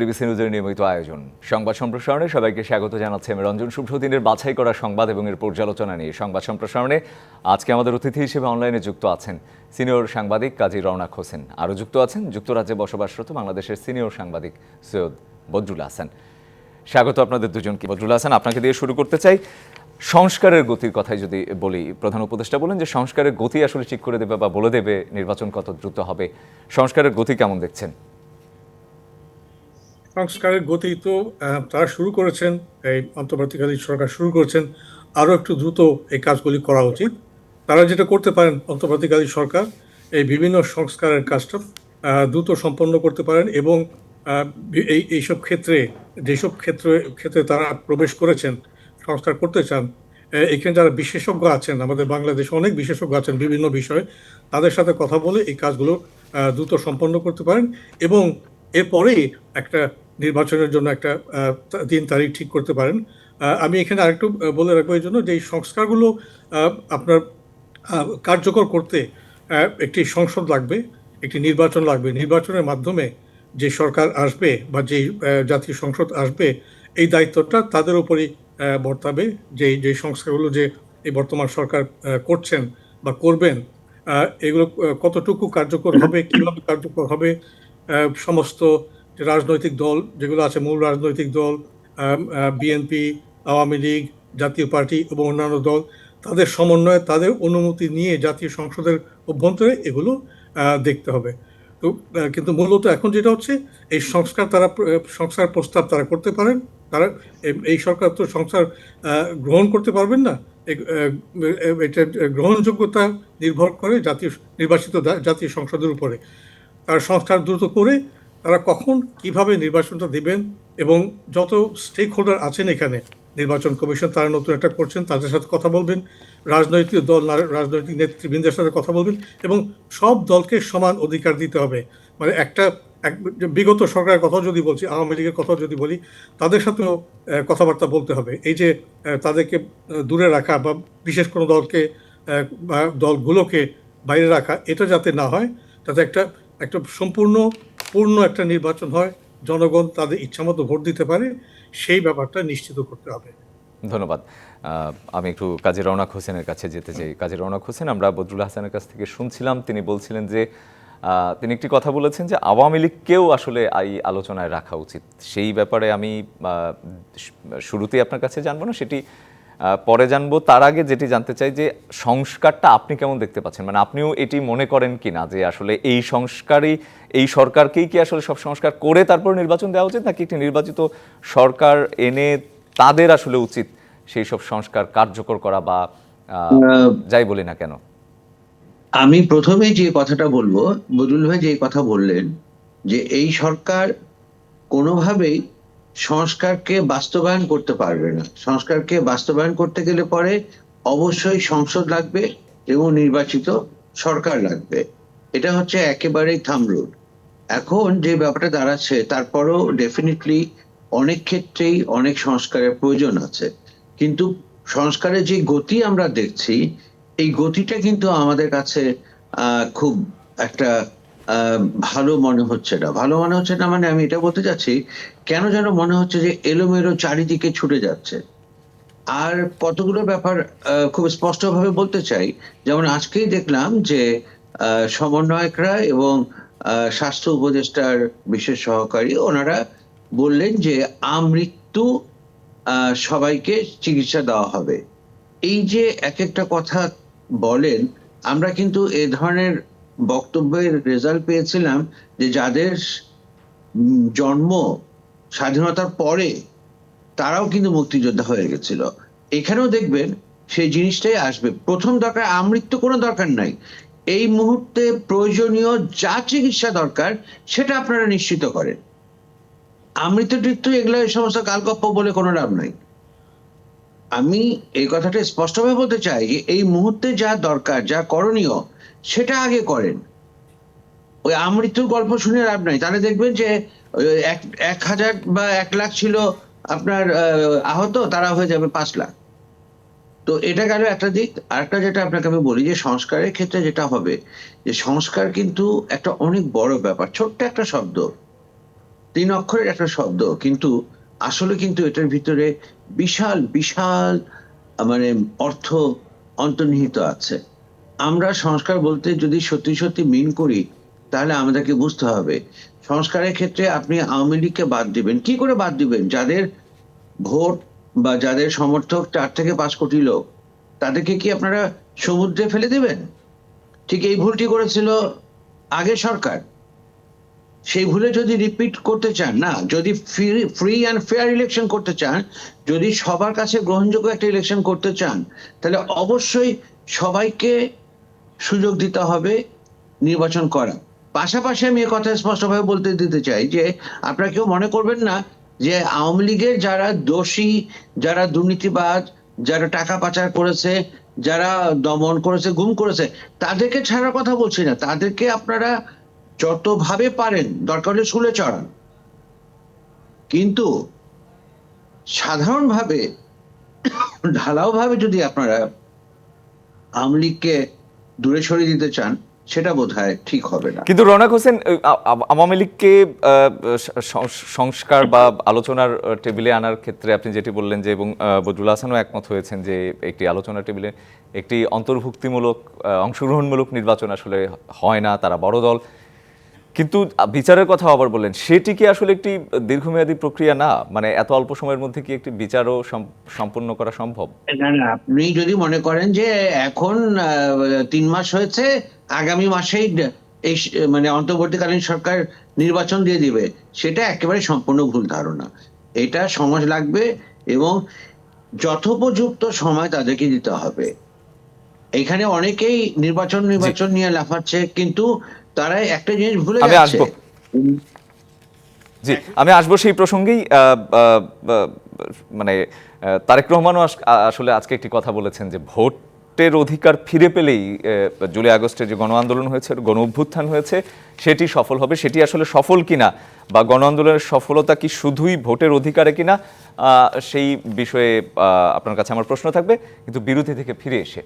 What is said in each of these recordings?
DBC নিউজের নিয়মিত আয়োজন। সংবাদ সম্প্রসারণে সবাইকে স্বাগত জানাচ্ছে আমি রঞ্জন। শুভ্র দিনের বাছাই করা সংবাদ এবং এর পর্যালোচনা নিয়ে। সংবাদ সম্প্রসারণে আজকে আমাদের অতিথি হিসেবে অনলাইনে যুক্ত আছেন সিনিয়র সাংবাদিক কাজী রওনাক হোসেন। আরও যুক্ত আছেন যুক্তরাজ্যে বসবাসরত বাংলাদেশের সিনিয়র সাংবাদিক সৈয়দ বদরুল হাসান। স্বাগত আপনাদের দুজনকে। বদরুল হাসান, আপনাকে দিয়ে শুরু করতে চাই সংস্কারের গতির কথাই যদি বলি। প্রধান উপদেষ্টা বলেন যে সংস্কারের গতি আসলে ঠিক করে দেবে বা বলে দেবে নির্বাচন কত দ্রুত হবে। সংস্কারের গতি কেমন দেখছেন? সংস্কারের গতি তো তারা শুরু করেছেন, এই অন্তর্বর্তীকালীন সরকার শুরু করেছেন, আরও একটু দ্রুত এই কাজগুলি করা উচিত। তারা যেটা করতে পারেন, অন্তর্বর্তীকালীন সরকার, এই বিভিন্ন সংস্কারের কাজটা দ্রুত সম্পন্ন করতে পারেন এবং এই, এইসব ক্ষেত্রে, যেসব ক্ষেত্রে ক্ষেত্রে তারা প্রবেশ করেছেন, সংস্কার করতে চান এখানে যারা বিশেষজ্ঞ আছেন, আমাদের বাংলাদেশে অনেক বিশেষজ্ঞ আছেন বিভিন্ন বিষয়ে, তাদের সাথে কথা বলে এই কাজগুলো দ্রুত সম্পন্ন করতে পারেন এবং এরপরেই একটা নির্বাচনের জন্য একটা দিন তারিখ ঠিক করতে পারেন। আমি এখানে আরেকটু বলে রাখব এই জন্য যে এই সংস্কারগুলো আপনার কার্যকর করতে একটি সংসদ লাগবে, একটি নির্বাচন লাগবে। নির্বাচনের মাধ্যমে যে সরকার আসবে বা যে জাতীয় সংসদ আসবে, এই দায়িত্বটা তাদের উপরই বর্তাবে। যে যে সংস্কারগুলো যে এই বর্তমান সরকার করছেন বা করবেন এগুলো কতটুকু কার্যকর হবে, কীভাবে কার্যকর হবে সমস্ত রাজনৈতিক দল, যেগুলো আছে, মূল রাজনৈতিক দল বিএনপি আওয়ামী লীগ, জাতীয় পার্টি এবং অন্যান্য দল, তাদের সমন্বয়ে তাদের অনুমতি নিয়ে জাতীয় সংসদের অভ্যন্তরে এগুলো দেখতে হবে। তো কিন্তু মূলত এখন যেটা হচ্ছে, এই সংস্কার তারা, সংস্কার প্রস্তাব তারা করতে পারেন, তারা এই সরকার তো সংস্কার গ্রহণ করতে পারবেন না। এটা গ্রহণযোগ্যতা নির্ভর করে জাতীয়, নির্বাচিত জাতীয় সংসদের উপরে। তারা সংস্কার দ্রুত করে তারা কখন কীভাবে নির্বাচনটা দিবেন এবং যত স্টেক হোল্ডার আছেন এখানে, নির্বাচন কমিশন তারা নতুন একটা করছেন, তাদের সাথে কথা বলবেন, রাজনৈতিক দল রাজনৈতিক নেতৃবৃন্দের সাথে কথা বলবেন এবং সব দলকে সমান অধিকার দিতে হবে। মানে একটা, এক- বিগত সরকারের কথা যদি বলছি, আওয়ামী লীগের কথা যদি বলি, তাদের সাথেও কথাবার্তা বলতে হবে। এই যে তাদেরকে দূরে রাখা বা বিশেষ কোনো দলকে বা দলগুলোকে বাইরে রাখা, এটা যাতে না হয়, তাতে একটা একটা সম্পূর্ণ, পূর্ণ একটা নির্বাচন হয়, জনগণ তাদের ইচ্ছামতো ভোট দিতে পারে, সেই ব্যাপারটা নিশ্চিত করতে হবে। ধন্যবাদ। আমি একটু কাজী রওনাক হোসেনের কাছে যেতে চাই। কাজী রওনাক হোসেন, আমরা বদরুল হাসানের কাছ থেকে শুনছিলাম। তিনি বলছিলেন যে তিনি একটি কথা বলেছেন যে, আওয়ামী লীগকেও আসলে এই আলোচনায় রাখা উচিত। সেই ব্যাপারে আমি শুরুতেই আপনার কাছে জানব না, সেটি পরে জানব তার আগে যেটি জানতে চাই যে সংস্কারটা আপনি কেমন দেখতে পাচ্ছেন? মানে আপনিও এটি মনে করেন কি না যে আসলে এই সংস্কারই এই সরকারকেই কি আসলে সব সংস্কার করে তারপর নির্বাচন দেওয়া উচিত নাকি একটি নির্বাচিত সরকার এনে তাদের আসলে উচিত সেই সব সংস্কার কার্যকর করা বা আহ, যাই বলি না কেন? আমি প্রথমে যে কথাটা বলব বদুল ভাই যে কথা বললেন যে এই সরকার কোনোভাবেই সংস্কারকে বাস্তবায়ন করতে পারবে না। সংস্কারকে বাস্তবায়ন করতে গেলে পরে অবশ্যই সংসদ লাগবে এবং নির্বাচিত সরকার লাগবে। এটা হচ্ছে একেবারেই থামরুল এখন যে ব্যাপারটা দাঁড়াচ্ছে, তারপরও ডেফিনেটলি অনেক ক্ষেত্রেই অনেক সংস্কারের প্রয়োজন আছে। কিন্তু সংস্কারের যে গতি আমরা দেখছি, এই গতিটা কিন্তু আমাদের কাছে খুব একটা ভালো মনে হচ্ছে না। ভালো মনে হচ্ছে না মানে আমি এটা বলতে চাচ্ছি, কেন যেন মনে হচ্ছে যে এলোমেলো চারিদিকে ছুটে যাচ্ছে। আর কতগুলো ব্যাপার খুব স্পষ্টভাবে বলতে চাই, যেমন আজকেই দেখলাম যে সমন্বয়করা এবং স্বাস্থ্য উপদেষ্টার বিশেষ সহকারী ওনারা বললেন যে আমৃত্যু সবাইকে চিকিৎসা দেওয়া হবে। এই যে এক একটা কথা বলেন, আমরা কিন্তু এ ধরনের বক্তব্যের রেজাল্ট পেয়েছিলাম যে যাদের জন্ম স্বাধীনতার পরে, তারাও কিন্তু মুক্তিযোদ্ধা হয়ে গেছিল। এখানেও দেখবেন সেই জিনিসটাই আসবে। প্রথম দরকার আমৃত্যু কোনো দরকার নাই। এই মুহূর্তে প্রয়োজনীয় যা চিকিৎসা দরকার, সেটা আপনারা নিশ্চিত করেন। আমৃত্যু টিত্যু এগুলো এই সমস্ত কালকপ্প বলে কোনো লাভ নাই। আমি এই কথাটা স্পষ্টভাবে বলতে চাই যে এই মুহূর্তে যা দরকার, যা করণীয় সেটা আগে করেন। ওই আমৃত্যুর গল্প শুনে লাভ নাই। তাহলে দেখবেন যে এক হাজার বা এক লাখ ছিল আপনার আহত, তারা হয়ে যাবে পাঁচ লাখ। তো এটা গেল একটা দিক। আরেকটা যেটা আপনাকে আমি বলি যে, সংস্কারের ক্ষেত্রে যেটা হবে, যে সংস্কার কিন্তু একটা অনেক বড় ব্যাপার। ছোট্ট একটা শব্দ, তিন অক্ষরের একটা শব্দ, কিন্তু আসলে কিন্তু এটার ভিতরে বিশাল বিশাল মানে অর্থ অন্তর্নিহিত আছে। আমরা সংস্কার বলতে যদি সত্যি সত্যি মিন করি, তাহলে আমাদেরকে বুঝতে হবে। সংস্কারের ক্ষেত্রে আপনি আওয়ামী লীগকে বাদ দিবেন। কি করে বাদ দিবেন? যাদের ভোট বা যাদের সমর্থক, চার থেকে পাঁচ কোটি লোক, তাদেরকে কি আপনারা সমুদ্রে ফেলে দিবেন? ঠিক এই ভুলটি করেছিল আগে সরকার। সেই ভুলে যদি রিপিট করতে চান, না, যদি free free and fair election করতে চান, যদি সবার কাছে গ্রহণযোগ্য একটা ইলেকশন করতে চান, তাহলে অবশ্যই সবাইকে সুযোগ দিতে হবে নির্বাচন করা পাশাপাশি আমি এ কথা স্পষ্টভাবে বলতে দিতে চাই যে, আপনারা কেউ মনে করবেন না যে আওয়ামী লীগের যারা দোষী, যারা দুর্নীতিবাজ, যারা টাকা পাচার করেছে, যারা দমন করেছে, গুম করেছে, তাদেরকে ছাড়ার কথা বলছি না। তাদেরকে আপনারা যতভাবে পারেন দরকার হলে শুলে চড়ান। কিন্তু সাধারণভাবে, ঢালাওভাবে যদি আপনারা আওয়ামী লীগকে দূরে সরিয়ে দিতে চান সেটা বোধ ঠিক হবে না। কিন্তু রনাক হোসেন আওয়ামী লীগকে সংস্কার বা আলোচনার টেবিলে আনার ক্ষেত্রে আপনি যেটি বললেন যে এবং আহ, বজরুল হাসানও একমত হয়েছেন যে একটি আলোচনা টেবিলে একটি অন্তর্ভুক্তিমূলক অংশগ্রহণমূলক নির্বাচন আসলে হয় না তারা বড় দল। কিন্তু বিচারের কথা আবার বললেন সেটি কি আসলে একটি দীর্ঘমেয়াদী প্রক্রিয়া? না মানে এত অল্প সময়ের মধ্যে কি একটি বিচারও সম- সম্পন্ন করা সম্ভব? না না আপনি যদি মনে করেন যে এখন তিন মাস হয়েছে আগামী মাসেই এই মানে অন্তর্বর্তীকালীন সরকার নির্বাচন দিয়ে দিবে সেটা একেবারে সম্পূর্ণ ভুল ধারণা। এটা সমাজ লাগবে এবং যথোপযুক্ত সময় তাদেরকে দিতে হবে। এখানে অনেকেই নির্বাচন নির্বাচন নিয়ে লাফাচ্ছে কিন্তু তারা একটা জিনিস ভুলে আমি আসব। জি আমি আসব সেই প্রসঙ্গেই মানে তারেক রহমানও আস- আসলে আজকে একটি কথা বলেছেন যে ভোটের অধিকার ফিরে পেলেই জুলাই আগস্টে যে গণ আন্দোলন হয়েছে গণ অভ্যুত্থান হয়েছে সেটি সফল হবে সেটি আসলে সফল কিনা বা গণ আন্দোলনের সফলতা কি শুধুই ভোটের অধিকারে কিনা আহ, সেই বিষয়ে আহ, আপনার কাছে আমার প্রশ্ন থাকবে কিন্তু বিরোধী থেকে ফিরে এসে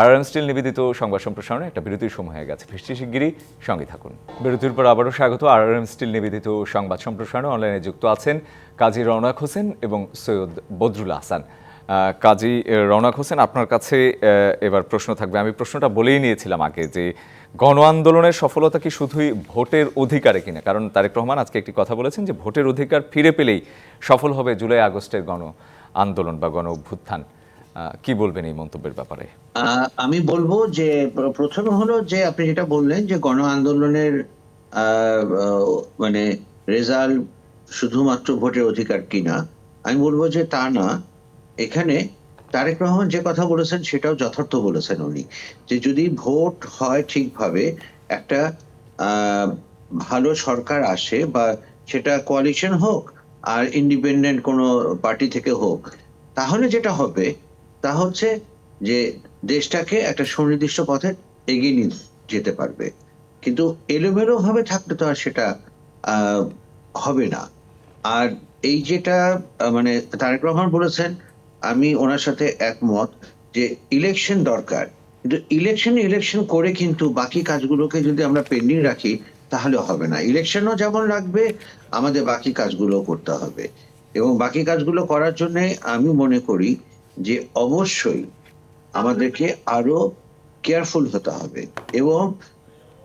আর এম স্টিল নিবেদিত সংবাদ সম্প্রসারণে একটা বিরতির সময় হয়ে গেছে। ফিরছি শিগগিরই সঙ্গে থাকুন। বিরতির পর আবারও স্বাগত। আর এম স্টিল নিবেদিত সংবাদ সম্প্রসারণে অনলাইনে যুক্ত আছেন কাজী রওনাক হোসেন এবং সৈয়দ বদরুল হাসান আহ, কাজী রওনাক হোসেন আপনার কাছে এবার প্রশ্ন থাকবে। আমি প্রশ্নটা বলেই নিয়েছিলাম আগে যে গণ আন্দোলনের সফলতা কি শুধুই ভোটের অধিকারে কিনা? কারণ তারেক রহমান আজকে একটি কথা বলেছেন যে ভোটের অধিকার ফিরে পেলেই সফল হবে জুলাই আগস্টের গণ আন্দোলন বা গণ অভ্যুত্থান। কি বলবেন এই মন্তব্যের ব্যাপারে? আমি বলব যে, প্র- প্রথমে হলো যে, আপনি যেটা বললেন যে, গণ আন্দোলনের মানে রেজাল্ট শুধুমাত্র ভোটের অধিকার কিনা আমি বলব যে, তা না। এখানে তারেক রহমান যে কথা বলেছেন, সেটাও যথার্থ বলেছেন উনি। যে, যদি ভোট হয় ঠিকভাবে, একটা ভালো সরকার আসে বা সেটা কোয়ালিশন হোক আর ইন্ডিপেন্ডেন্ট কোনো পার্টি থেকে হোক, তাহলে যেটা হবে তা হচ্ছে যে দেশটাকে একটা সুনির্দিষ্ট পথে এগিয়ে নিয়ে যেতে পারবে। কিন্তু এলোমেলো ভাবে থাকলে তো আর সেটা হবে না। আর এই যেটা মানে তারেক রহমান বলেছেন, আমি ওনার সাথে একমত যে ইলেকশন দরকার। কিন্তু ইলেকশন ইলেকশন করে কিন্তু বাকি কাজগুলোকে যদি আমরা পেন্ডিং রাখি, তাহলে হবে না। ইলেকশনও যেমন লাগবে, আমাদের বাকি কাজগুলো করতে হবে। এবং বাকি কাজগুলো করার জন্য আমি মনে করি যে অবশ্যই আমাদেরকে আরও কেয়ারফুল হতে হবে। এবং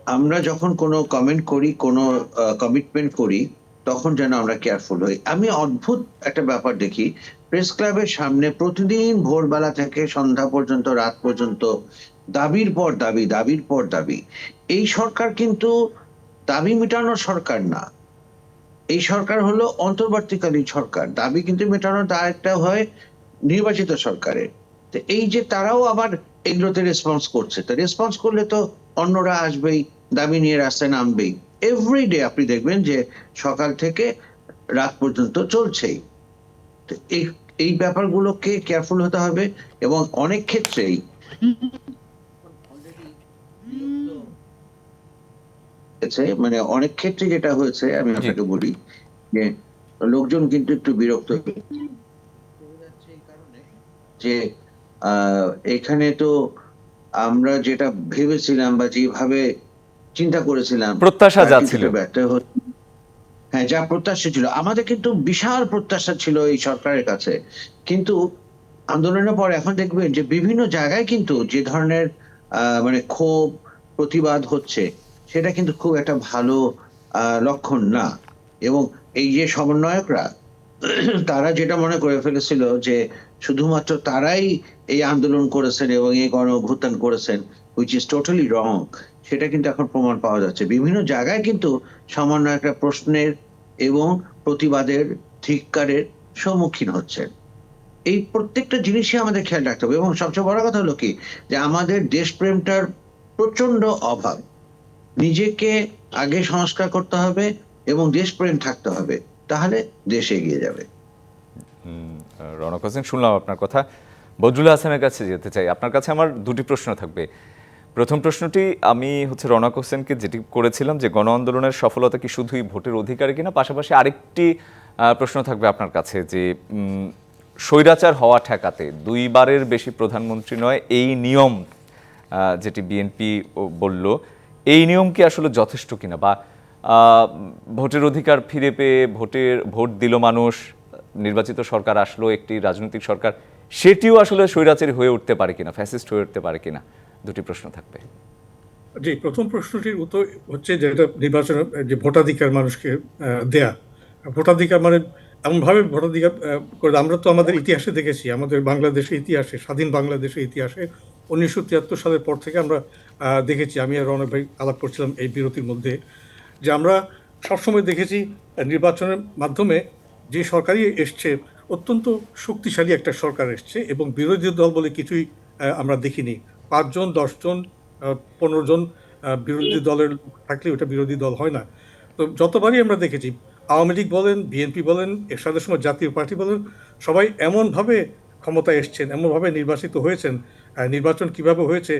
আমরা যখন কোনো কমেন্ট করি, কোনো কমিটমেন্ট করি, তখন যেন আমরা কেয়ারফুল হই। আমি অদ্ভুত একটা ব্যাপার দেখি প্রেস ক্লাবের সামনে প্রতিদিন ভোরবেলা থেকে সন্ধ্যা পর্যন্ত, রাত পর্যন্ত, দাবির পর দাবি, দাবির পর দাবি। এই সরকার কিন্তু দাবি মেটানোর সরকার না। এই সরকার হলো অন্তর্বর্তীকালীন সরকার। দাবি কিন্তু মেটানোর একটা হয় নির্বাচিত সরকারের তো এই যে তারাও আবার এগুলোতে রেসপন্স করছে। তো রেসপন্স করলে তো অন্যরা আসবেই দাবি নিয়ে রাস্তায় নামবেই। এভরিডে আপনি দেখবেন যে সকাল থেকে রাত পর্যন্ত চলছেই। তো এই এই ব্যাপারগুলোকে কেয়ারফুল হতে হবে এবং অনেক ক্ষেত্রেই মানে অনেক ক্ষেত্রে যেটা হয়েছে আমি আপনাকে বলি যে লোকজন কিন্তু একটু বিরক্ত। যে এখানে তো আমরা যেটা ভেবেছিলাম বা যেভাবে চিন্তা করেছিলাম প্রত্যাশা যা ছিল। হ্যাঁ যা প্রত্যাশা ছিল। আমাদের কিন্তু বিশাল প্রত্যাশা ছিল এই সরকারের কাছে। কিন্তু আন্দোলনের পর এখন দেখবেন যে বিভিন্ন জায়গায় কিন্তু যে ধরনের আহ, মানে ক্ষোভ প্রতিবাদ হচ্ছে সেটা কিন্তু খুব একটা ভালো আহ, লক্ষণ না। এবং এই যে সমন্বয়করা তারা যেটা মনে করে ফেলেছিল যে শুধুমাত্র তারাই এই আন্দোলন করেছেন এবং এই গণ অভ্যুত্থান করেছেন হুইচ ইজ টোটালি রং সেটা কিন্তু এখন প্রমাণ পাওয়া যাচ্ছে। বিভিন্ন জায়গায় কিন্তু সামান্য একটা প্রশ্নের এবং প্রতিবাদের ধিক্কারের সম্মুখীন হচ্ছেন। এই প্রত্যেকটা জিনিসই আমাদের খেয়াল রাখতে হবে। এবং সবচেয়ে বড় কথা হলো কি? যে আমাদের দেশপ্রেমটার প্রচণ্ড অভাব। নিজেকে আগে সংস্কার করতে হবে এবং দেশপ্রেম থাকতে হবে। তাহলে দেশ এগিয়ে যাবে। রনক হোসেন, শুনলাম আপনার কথা। বজরুল হাসানের কাছে যেতে চাই। আপনার কাছে আমার দুটি প্রশ্ন থাকবে। প্রথম প্রশ্নটি, আমি হচ্ছে রনক হোসেনকে যেটি করেছিলাম যে গণ আন্দোলনের সফলতা কি শুধুই ভোটের অধিকারে কিনা, পাশাপাশি আরেকটি প্রশ্ন থাকবে আপনার কাছে যে স্বৈরাচার হওয়া ঠেকাতে দুইবারের বেশি প্রধানমন্ত্রী নয়, এই নিয়ম যেটি বিএনপি বলল, এই নিয়ম কি আসলে যথেষ্ট কিনা? বা ভোটের অধিকার ফিরে পেয়ে ভোটের, ভোট দিল মানুষ নির্বাচিত সরকার আসলো, একটি রাজনৈতিক সরকার, সেটিও আসলে স্বৈরাচারী হয়ে উঠতে পারে কিনা ফ্যাসিস্ট হয়ে উঠতে পারে কিনা, দুটি প্রশ্ন থাকবে। জি, প্রথম প্রশ্নটির উত্তর হচ্ছে যে এটা নির্বাচন, যে ভোটাধিকার মানুষকে দেয়া। ভোটাধিকার মানে এমনভাবে ভোটাধিকার করে, আমরা তো আমাদের ইতিহাসে দেখেছি, আমাদের বাংলাদেশের ইতিহাসে, স্বাধীন বাংলাদেশের ইতিহাসে উনিশশো তিয়াত্তর সালের পর থেকে আমরা দেখেছি, আমি আর রনক ভাই আলাপ করছিলাম এই বিরতির মধ্যে, যে আমরা সবসময় দেখেছি নির্বাচনের মাধ্যমে যে সরকারই এসছে, অত্যন্ত শক্তিশালী একটা সরকার এসছে এবং বিরোধী দল বলে কিছুই আমরা দেখিনি। পাঁচজন, দশজন পনেরো জন বিরোধী দলের থাকলে ওটা বিরোধী দল হয় না। তো যতবারই আমরা দেখেছি, আওয়ামী লীগ বলেন, বিএনপি বলেন, এরশাদের সময় জাতীয় পার্টি বলেন, সবাই এমনভাবে ক্ষমতায় এসছেন, এমনভাবে নির্বাচিত হয়েছেন নির্বাচন কীভাবে হয়েছে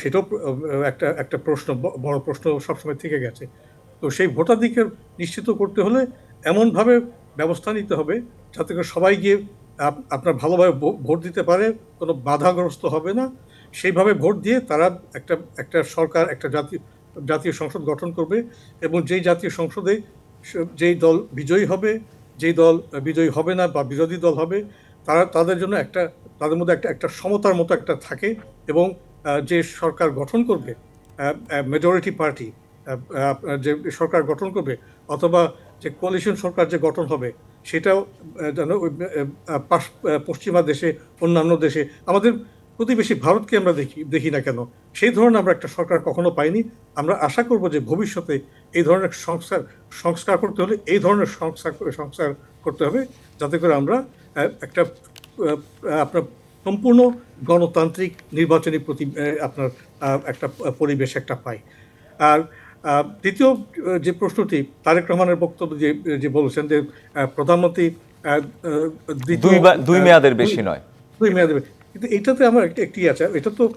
সেটাও একটা একটা প্রশ্ন বড় প্রশ্ন সবসময় থেকে গেছে। তো সেই ভোটাধিকার নিশ্চিত করতে হলে এমনভাবে ব্যবস্থা নিতে হবে যাতে করে সবাই গিয়ে আপ- আপনার ভালোভাবে ভোট দিতে পারে, কোনো বাধাগ্রস্ত হবে না। সেইভাবে ভোট দিয়ে তারা একটা একটা সরকার, একটা জাতীয় জাতীয় সংসদ গঠন করবে এবং যেই জাতীয় সংসদে যেই দল বিজয়ী হবে, যেই দল বিজয়ী হবে না বা বিরোধী দল হবে, তারা, তাদের জন্য একটা, তাদের মধ্যে একটা একটা সমতার মতো একটা থাকে এবং যে সরকার গঠন করবে মেজরিটি পার্টি যে সরকার গঠন করবে অথবা যে কোয়ালিশন সরকার যে গঠন হবে, সেটাও যেন পশ্চিমা দেশে, অন্যান্য দেশে, আমাদের প্রতিবেশী ভারতকে আমরা দেখি দেখি না কেন? সেই ধরনের আমরা একটা সরকার কখনো পাইনি। আমরা আশা করব যে ভবিষ্যতে এই ধরনের সংস্কার সংস্কার করতে হলে এই ধরনের সংস্কার সংস্কার করতে হবে, যাতে করে আমরা একটা আপনার সম্পূর্ণ গণতান্ত্রিক নির্বাচনী প্রতি আপনার একটা পরিবেশ একটা পাই। আর দ্বিতীয় যে প্রশ্নটি তারেক রহমানের বক্তব্য যে যে বলেছেন যে প্রধানমন্ত্রী দুই দুই মেয়াদের বেশি নয়। দুই মেয়াদে কিন্তু এটাতে আমার একটা একটি আছে এটা তো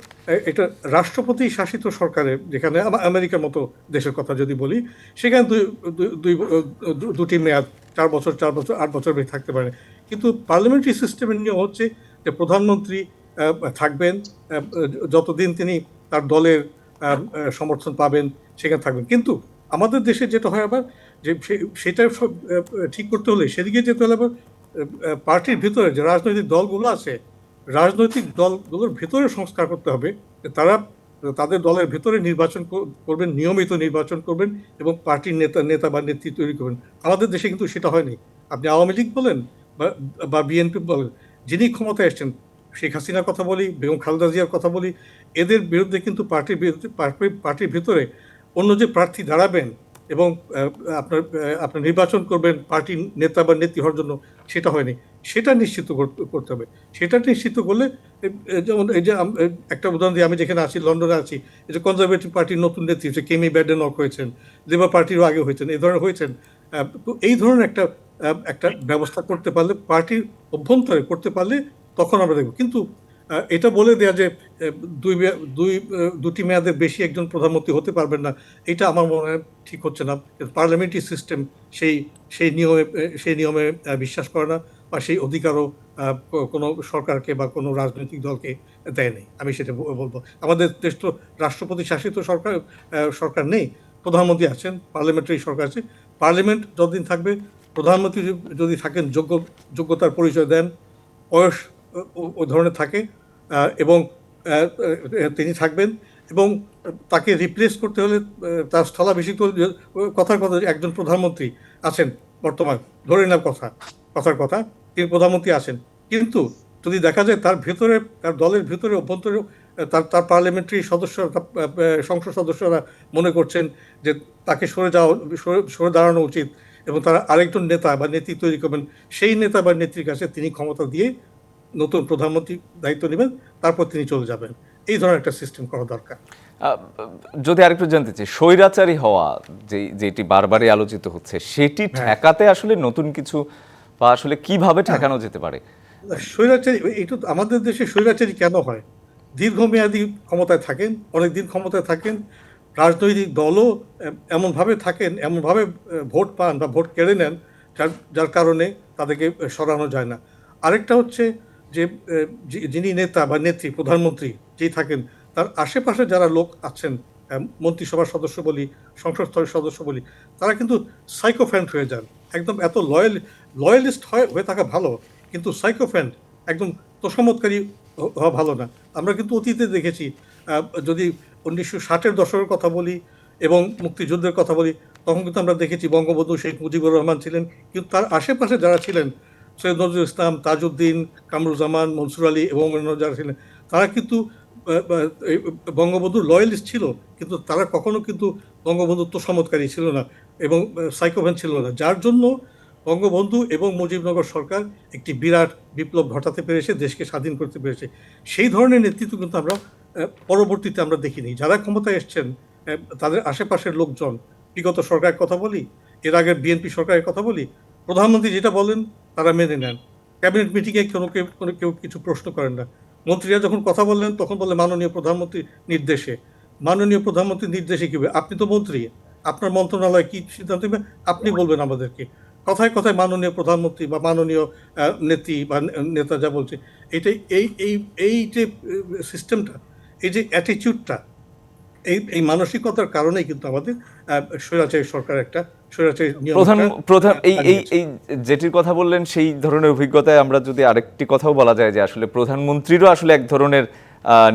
এটা রাষ্ট্রপতি শাসিত সরকারের যেখানে আমেরিকার মতো দেশের কথা যদি বলি সেখানে দুই দুই- দুটি মেয়াদ চার বছর চার বছর আট বছর বেশি থাকতে পারে। কিন্তু পার্লামেন্টারি সিস্টেমের নিয়ম হচ্ছে যে প্রধানমন্ত্রী থাকবেন যতদিন তিনি তার দলের সমর্থন পাবেন, সেখানে থাকবেন। কিন্তু আমাদের দেশে যেটা হয় আবার, যে সেটা সব ঠিক করতে হলে সেদিকে যেতে হলে আবার পার্টির ভিতরে যে রাজনৈতিক দলগুলো আছে, রাজনৈতিক দলগুলোর ভেতরে সংস্কার করতে হবে তারা, তাদের দলের ভেতরে নির্বাচন করবেন, নিয়মিত নির্বাচন করবেন এবং পার্টির নেতা নেতা বা নেত্রী তৈরি করবেন। আমাদের দেশে কিন্তু সেটা হয়নি। আপনি আওয়ামী লীগ বলেন বা বিএনপি বলেন, যিনি ক্ষমতায় এসছেন শেখ হাসিনার কথা বলি, বেগম খালেদা জিয়ার কথা বলি, এদের বিরুদ্ধে কিন্তু পার্টির বিরুদ্ধে পার্টি- পার্টির ভিতরে অন্য যে প্রার্থী দাঁড়াবেন এবং আপনার আপনার নির্বাচন করবেন পার্টির নেতা বা নেত্রী হওয়ার জন্য সেটা হয়নি। সেটা নিশ্চিত করতে হবে। সেটা নিশ্চিত করলে যেমন এই যে একটা উদাহরণ দিই আমি যেখানে আছি, লন্ডনে আছি, এই যে কনজারভেটিভ পার্টির নতুন নেত্রী হচ্ছে কেমি ব্যাডেনক হয়েছেন, লেবার পার্টিরও আগে হয়েছেন, এই ধরনের হয়েছেন। তো এই ধরনের একটা একটা ব্যবস্থা করতে পারলে, পার্টির অভ্যন্তরে করতে পারলে তখন আমরা দেখব? কিন্তু এটা বলে দেয়া যে দুই দুই দুটি মেয়াদের বেশি একজন প্রধানমন্ত্রী হতে পারবেন না, এটা আমার মনে হয় ঠিক হচ্ছে না। পার্লামেন্টারি সিস্টেম সেই সেই নিয়মে সেই নিয়মে বিশ্বাস করে না বা সেই অধিকারও কোনো সরকারকে বা কোনো রাজনৈতিক দলকে দেয় নেই। আমি সেটা বলব। আমাদের দেশ তো রাষ্ট্রপতি শাসিত সরকার সরকার নেই, প্রধানমন্ত্রী আছেন, পার্লামেন্টারি সরকার আছে। পার্লামেন্ট যতদিন থাকবে, প্রধানমন্ত্রী যদি- থাকেন, যোগ্য, যোগ্যতার পরিচয় দেন, বয়স ও- ধরনের থাকে এবং তিনি থাকবেন, এবং তাকে রিপ্লেস করতে হলে তার স্থলাভিষিক্ত কথার কথা, একজন প্রধানমন্ত্রী আছেন বর্তমান, ধরে নেওয়ার কথা, কথার কথা, তিনি প্রধানমন্ত্রী আছেন। কিন্তু যদি দেখা যায় তার ভেতরে, তার দলের ভেতরে অভ্যন্তরে তার তার পার্লামেন্টারি সদস্য সংসদ সদস্যরা মনে করছেন যে তাকে সরে যাওয়া সরে দাঁড়ানো উচিত, এবং তারা আরেকজন নেতা বা নেত্রী তৈরি করবেন, সেই নেতা বা নেত্রীর কাছে তিনি ক্ষমতা দিয়ে নতুন প্রধানমন্ত্রী দায়িত্ব নেবেন তারপর তিনি চলে যাবেন। এই ধরনের একটা সিস্টেম করা দরকার। যদি আরেকটু জানতে চাই স্বৈরাচারী হওয়া যে যেটি বারবারই আলোচিত হচ্ছে সেটি ঠেকাতে আসলে নতুন কিছু বা আসলে কীভাবে ঠেকানো যেতে পারে? স্বৈরাচারী এটা আমাদের দেশে স্বৈরাচারী কেন হয়? দীর্ঘমেয়াদী ক্ষমতায় থাকেন অনেক দিন ক্ষমতায় থাকেন রাজনৈতিক দলও এমনভাবে থাকেন এমনভাবে ভোট পান বা ভোট কেড়ে নেন যার যার কারণে তাদেরকে সরানো যায় না। আরেকটা হচ্ছে যে যিনি নেতা বা নেত্রী, প্রধানমন্ত্রী যেই থাকেন, তার আশেপাশে যারা লোক আছেন মন্ত্রিসভার সদস্য বলি, সংসদ স্তরের সদস্য বলি, তারা কিন্তু সাইকোফ্যান্ট হয়ে যান। একদম এত লয়াল, লয়ালিস্ট হয়, হয়ে থাকা ভালো, কিন্তু সাইকোফ্যান্ট একদম তোষামতকারী হওয়া ভালো না। আমরা কিন্তু অতীতে দেখেছি যদি উনিশশো ষাটের দশকের কথা বলি এবং মুক্তিযুদ্ধের কথা বলি, তখন কিন্তু আমরা দেখেছি বঙ্গবন্ধু শেখ মুজিবুর রহমান ছিলেন, কিন্তু তার আশেপাশে যারা ছিলেন সৈয়দ নজরুল ইসলাম, তাজউদ্দিন, কামরুজ্জামান, মনসুর আলী এবং অন্যান্য যারা ছিলেন, তারা কিন্তু বঙ্গবন্ধুর লয়ালিস্ট ছিল, কিন্তু তারা কখনো কিন্তু বঙ্গবন্ধুর তোষামতকারী ছিল না এবং সাইকোভ্যান ছিল না। যার জন্য বঙ্গবন্ধু এবং মুজিবনগর সরকার একটি বিরাট বিপ্লব ঘটাতে পেরেছে, দেশকে স্বাধীন করতে পেরেছে। সেই ধরনের নেতৃত্ব কিন্তু আমরা পরবর্তীতে আমরা দেখিনি। যারা ক্ষমতায় এসছেন তাদের আশেপাশের লোকজন, বিগত সরকারের কথা বলি, এর আগে বিএনপি সরকারের কথা বলি প্রধানমন্ত্রী যেটা বলেন, তারা মেনে নেন। ক্যাবিনেট মিটিংয়ে কোনো কেউ কোনো কেউ কিছু প্রশ্ন করেন না। মন্ত্রীরা যখন কথা বললেন, তখন বলে মাননীয় প্রধানমন্ত্রী নির্দেশে। মাননীয় প্রধানমন্ত্রীর নির্দেশে কি? আপনি তো মন্ত্রী। আপনার মন্ত্রণালয় কি সিদ্ধান্ত নেবে? আপনি বলবেন আমাদেরকে। কথায় কথায় মাননীয় প্রধানমন্ত্রী বা মাননীয় নেত্রী বা নেতা যা বলছে, এটাই, এই এই এই যে সিস্টেমটা এই যে অ্যাটিটিউডটা এই এই মানসিকতার কারণেই কিন্তু আমাদের স্বৈরাচারী সরকার একটা স্বৈরাচারী প্রধান প্রধান এই এই এই যেটির কথা বললেন সেই ধরনের অভিজ্ঞতায় আমরা যদি আরেকটি কথাও বলা যায় যে আসলে প্রধানমন্ত্রীরও আসলে এক ধরনের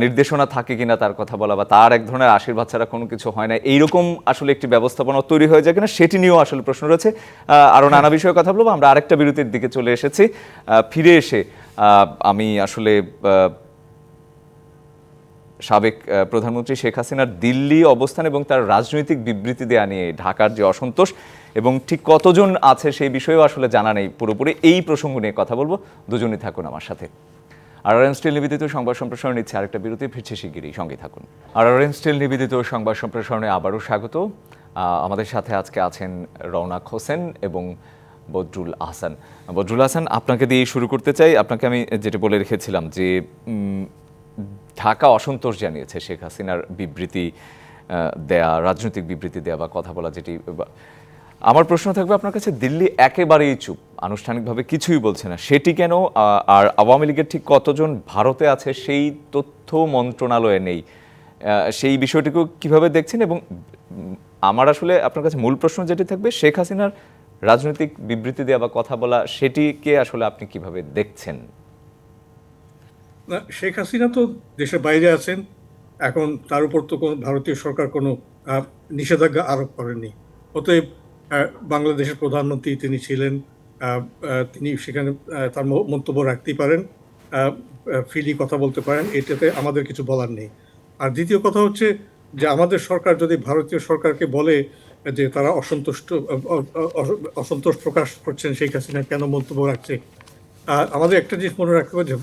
নির্দেশনা থাকে কিনা তার কথা বলা বা তার এক ধরনের আশীর্বাদ ছাড়া কোনো কিছু হয় না এইরকম আসলে একটি ব্যবস্থাপনা তৈরি হয়ে যায় কিনা সেটি নিয়েও আসলে প্রশ্ন রয়েছে। আহ, আরও নানা বিষয়ে কথা বলব আমরা আরেকটা বিরতির দিকে চলে এসেছি। ফিরে এসে আহ, আমি আসলে আহ, সাবেক প্রধানমন্ত্রী শেখ হাসিনার দিল্লি অবস্থান এবং তার রাজনৈতিক বিবৃতি দেয়া নিয়ে ঢাকার যে অসন্তোষ এবং ঠিক কতজন আছে সেই বিষয়েও আসলে জানা নেই পুরোপুরি। এই প্রসঙ্গ নিয়ে কথা বলব। দুজনই থাকুন আমার সাথে। আর স্টিল নিবেদিত সংবাদ সম্প্রসারণ নিচ্ছে আরেকটা বিরতি। ফিরছে শিগগিরই সঙ্গে থাকুন। আর স্টিল নিবেদিত সংবাদ সম্প্রসারণে আবারও স্বাগত। আমাদের সাথে আজকে আছেন রওনাক হোসেন এবং বদরুল আহসান। বদরুল হাসান আপনাকে দিয়ে শুরু করতে চাই। আপনাকে আমি যেটা বলে রেখেছিলাম যে ঢাকা অসন্তোষ জানিয়েছে শেখ হাসিনার বিবৃতি দেয়া, রাজনৈতিক বিবৃতি দেয়া বা কথা বলা যেটি আমার প্রশ্ন থাকবে আপনার কাছে, দিল্লি একেবারেই চুপ, আনুষ্ঠানিকভাবে কিছুই বলছে না, সেটি কেন? আর আওয়ামী লীগের ঠিক কতজন ভারতে আছে সেই তথ্য মন্ত্রণালয়ে নেই। সেই বিষয়টিকেও কীভাবে দেখছেন? এবং আমার আসলে আপনার কাছে মূল প্রশ্ন যেটি থাকবে, শেখ হাসিনার রাজনৈতিক বিবৃতি দেওয়া বা কথা বলা, সেটিকে আসলে আপনি কীভাবে দেখছেন? না, শেখ হাসিনা তো দেশের বাইরে আছেন। এখন তার উপর তো কোনো ভারতীয় সরকার কোনো নিষেধাজ্ঞা আরোপ করেনি অতএব বাংলাদেশের প্রধানমন্ত্রী তিনি ছিলেন তিনি সেখানে তার মন্তব্য রাখতেই পারেন ফ্রিলি কথা বলতে পারেন, এটাতে আমাদের কিছু বলার নেই। আর দ্বিতীয় কথা হচ্ছে যে আমাদের সরকার যদি ভারতীয় সরকারকে বলে যে তারা অসন্তুষ্ট অসন্তোষ প্রকাশ করছেন শেখ হাসিনা, কেন মন্তব্য রাখছে? আর আমাদের একটা জিনিস মনে রাখতে হবে যে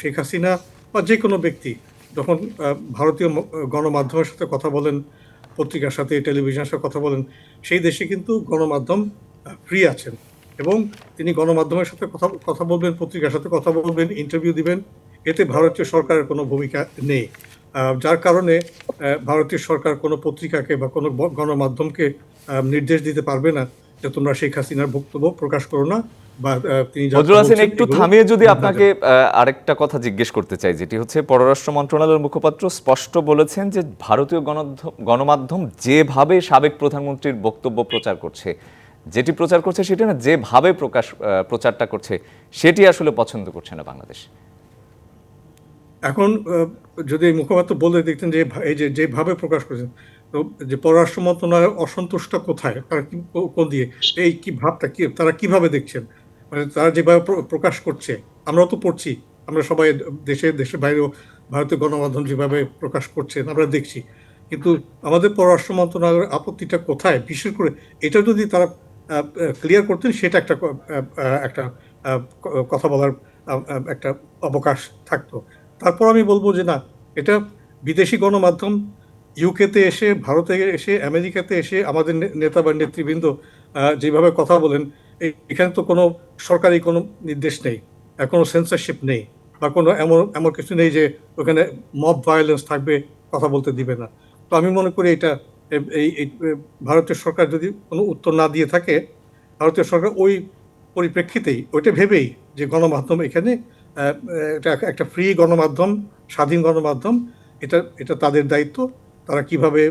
শেখ হাসিনা বা যে কোনো ব্যক্তি যখন ভারতীয় গণমাধ্যমের সাথে কথা বলেন, পত্রিকার সাথে, টেলিভিশনের সাথে কথা বলেন, সেই দেশে কিন্তু গণমাধ্যম ফ্রি আছেন। এবং তিনি গণমাধ্যমের সাথে কথা কথা বলবেন, পত্রিকার সাথে কথা বলবেন ইন্টারভিউ দিবেন, এতে ভারতীয় সরকারের কোনো ভূমিকা নেই। যার কারণে ভারতীয় সরকার কোনো পত্রিকাকে বা কোনো গণমাধ্যমকে নির্দেশ দিতে পারবে না যে তোমরা শেখ হাসিনার বক্তব্য প্রকাশ করো না। বদরুল হাসান একটু থামিয়ে যদি আপনাকে আরেকটা কথা জিজ্ঞেস করতে চাই যেটি হচ্ছে পররাষ্ট্র মন্ত্রণালয়ের মুখপাত্র স্পষ্ট বলেছেন যে ভারতীয় গণমাধ্যম যেভাবে সাবেক প্রধানমন্ত্রীর বক্তব্য প্রচার করছে যেটি প্রচার করছে সেটি না যেভাবে প্রকাশ প্রচারটা করছে সেটি আসলে পছন্দ করছে না বাংলাদেশ। এখন যদি মুখপাত্র বলে দেখতেন যে এই যে যেভাবে প্রকাশ করেছেন তো যে পররাষ্ট্র মন্ত্রণালয়ের অসন্তুষ্ট কোথায়? তারা কোন দিয়ে? এই কি ভাবটা কি তারা কীভাবে দেখছেন? মানে তারা যেভাবে প্রকাশ করছে, আমরাও তো পড়ছি, আমরা সবাই দেশে, দেশের বাইরেও ভারতীয় গণমাধ্যম যেভাবে প্রকাশ করছেন আমরা দেখছি। কিন্তু আমাদের পররাষ্ট্র মন্ত্রণালয়ের আপত্তিটা কোথায়? বিশেষ করে এটা যদি তারা ক্লিয়ার করতেন, সেটা একটা একটা কথা বলার একটা অবকাশ থাকতো। তারপর আমি বলব যে না, এটা বিদেশি গণমাধ্যম ইউকেতে এসে, ভারতে এসে আমেরিকাতে এসে, আমাদের নেতা বা নেতৃবৃন্দ যেভাবে কথা বলেন এখানে তো কোনো সরকারি কোনো নির্দেশ নেই কোনো সেন্সারশিপ নেই বা কোনো এমন এমন কিছু নেই যে ওখানে মব ভায়োলেন্স থাকবে, কথা বলতে দিবে না। তো আমি মনে করি এটা এই ভারতীয় সরকার যদি কোনো উত্তর না দিয়ে থাকে, ভারতীয় সরকার ওই পরিপ্রেক্ষিতেই, ওইটা ভেবেই যে গণমাধ্যম এখানে এটা একটা ফ্রি গণমাধ্যম, স্বাধীন গণমাধ্যম, এটা এটা তাদের দায়িত্ব। তারা কীভাবে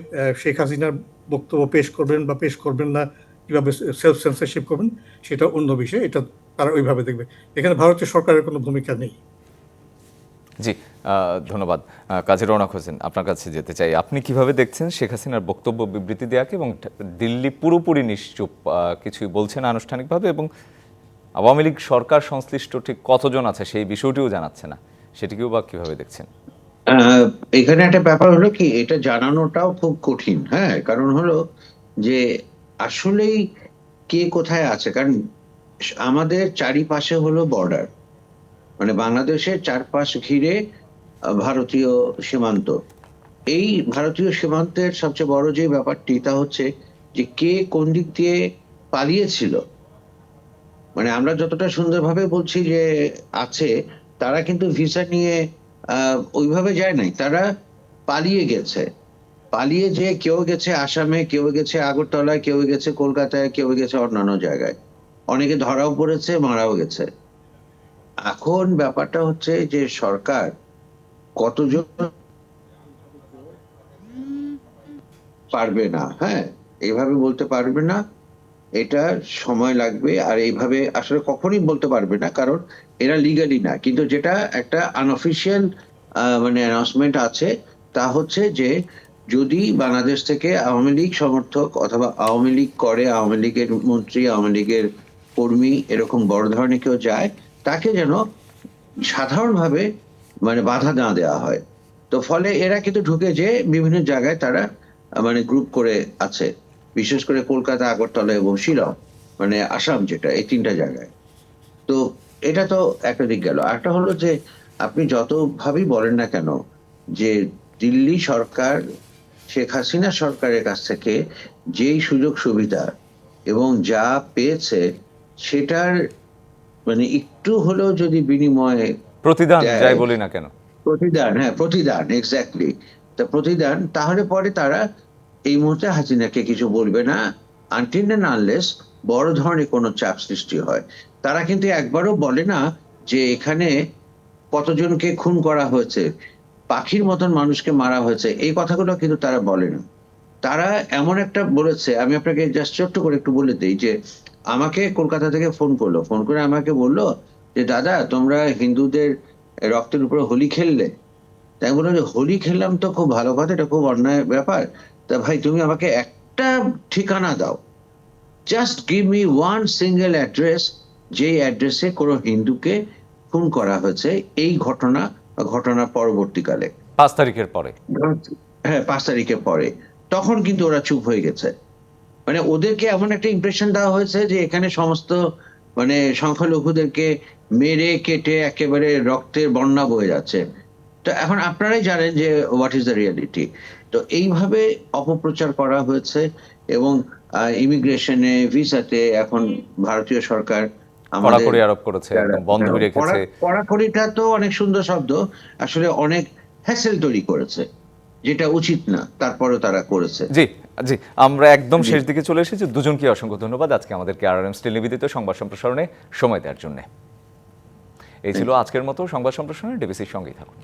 শেখ হাসিনার বক্তব্য পেশ করবেন বা পেশ করবেন না কীভাবে সেলফ সেন্সারশিপ করবেন সেটা অন্য বিষয় এটা তারা ওইভাবে দেখবে। এখানে ভারতীয় সরকারের কোনো ভূমিকা নেই। জি ধন্যবাদ। কাজী রৌনক হোসেন আপনার কাছে যেতে চাই। আপনি কীভাবে দেখছেন শেখ হাসিনার বক্তব্য বিবৃতি দেওয়াকে এবং দিল্লি পুরোপুরি নিশ্চুপ? কিছুই বলছে না আনুষ্ঠানিকভাবে এবং আওয়ামী লীগ সরকার সংশ্লিষ্ট ঠিক কতজন আছে সেই বিষয়টিও জানাচ্ছে না। সেটিকেও বা কীভাবে দেখছেন? এখানে একটা ব্যাপার হলো কি এটা জানানোটাও খুব কঠিন হ্যাঁ? কারণ হলো যে আসলেই কে কোথায় আছে? কারণ আমাদের চারিপাশে হলো বর্ডার মানে বাংলাদেশের চারপাশ ঘিরে ভারতীয় সীমান্ত। এই ভারতীয় সীমান্তের সবচেয়ে বড় যে ব্যাপারটি, তা হচ্ছে যে কে কোন দিক দিয়ে পালিয়েছিল। মানে আমরা যতটা সুন্দরভাবে বলছি যে আছে, তারা কিন্তু ভিসা নিয়ে ওইভাবে যায় নাই। তারা পালিয়ে গেছে। পালিয়ে যে কেউ গেছে আসামে, কেউ গেছে আগরতলায়, কেউ গেছে কলকাতায়, কেউ গেছে অন্যান্য জায়গায়। অনেকে ধরাও পড়েছে, মারাও গেছে। এখন ব্যাপারটা হচ্ছে যে সরকার কতজন পারবে না হ্যাঁ? এইভাবে বলতে পারবে না। এটা সময় লাগবে আর এইভাবে আসলে কখনোই বলতে পারবে না, কারণ এরা লিগালি না। কিন্তু যেটা একটা আনঅফিসিয়াল মানে অ্যানাউন্সমেন্ট আছে, তা হচ্ছে যে যদি বাংলাদেশ থেকে আওয়ামী লীগ সমর্থক অথবা আওয়ামী লীগ করে, আওয়ামী লীগের মন্ত্রী, আওয়ামী লীগের কর্মী এরকম বড় ধরনের কেউ যায়, তাকে যেন সাধারণভাবে মানে বাধা না দেওয়া হয়। তো ফলে এরা কিন্তু ঢুকে যে বিভিন্ন জায়গায় তারা মানে গ্রুপ করে আছে। বিশেষ করে কলকাতা, আগরতলা এবং শিলং মানে আসাম যেটা, এই তিনটা জায়গায়। তো এটা তো একটা দিক গেল। আরেকটা হলো যে আপনি যতভাবেই বলেন না কেন যে দিল্লি সরকার শেখ হাসিনা সরকারের কাছ থেকে যেই সুযোগ সুবিধা এবং যা পেয়েছে সেটার মানে একটু হলেও যদি বিনিময়ে প্রতিদান যাই বলি না কেন। প্রতিদান হ্যাঁ প্রতিদান এক্স্যাক্টলি তা প্রতিদান তাহলে পরে তারা এই মুহূর্তে হাসিনাকে কিছু বলবে না। আনটিল না আনলেস বড় ধরনের কোনো চাপ সৃষ্টি হয়। তারা কিন্তু একবারও বলে না যে এখানে কতজনকে খুন করা হয়েছে। পাখির মতন মানুষকে মারা হয়েছে, এই কথাগুলো কিন্তু তারা বলে না তারা এমন একটা বলেছে, আমি আপনাকে জাস্ট ছোট্ট করে একটু বলে দিই যে, আমাকে কলকাতা থেকে ফোন করল। ফোন করে আমাকে বলল যে, দাদা, তোমরা হিন্দুদের রক্তের উপরে হোলি খেললে? তাই বললাম যে, হোলি খেললাম তো খুব ভালো কথা, এটা খুব অন্যায় ব্যাপার। তা ভাই, তুমি আমাকে একটা ঠিকানা দাও। Just give me one single address যেই অ্যাড্রেসে কোনো হিন্দুকে খুন করা হয়েছে, এই ঘটনা ঘটনার পরবর্তীকালে। পাঁচ তারিখের পরে। হ্যাঁ পাঁচ তারিখে পরে। তখন কিন্তু ওরা চুপ হয়ে গেছে। মানে ওদেরকে এমন একটা ইমপ্রেশন দেওয়া হয়েছে যে এখানে সমস্ত মানে সংখ্যালঘুদেরকে মেরে কেটে একেবারে রক্তের বন্যা বয়ে যাচ্ছে। তো এখন আপনারাই জানেন যে হোয়াট ইজ দ্য রিয়ালিটি তো এইভাবে অপপ্রচার করা হয়েছে এবং ইমিগ্রেশনে ভিসাতে এখন ভারতীয় সরকার কড়াকড়ি আরোপ করেছে বন্ধ রেখেছে। কড়াকড়িটা তো অনেক সুন্দর শব্দ আসলে অনেক হ্যাসেল তৈরি করেছে যেটা উচিত না তারপরেও তারা করেছে। জি জি আমরা একদম শেষ দিকে চলে এসেছি। দুজনকে অসংখ্য ধন্যবাদ। আজকে আমাদেরকে আর এম স্টিল নিবেদিত সংবাদ সম্প্রসারণে সময় দেওয়ার জন্য। এই ছিল আজকের মতো সংবাদ সম্প্রসারণে। ডিবিসির সঙ্গেই থাকুন।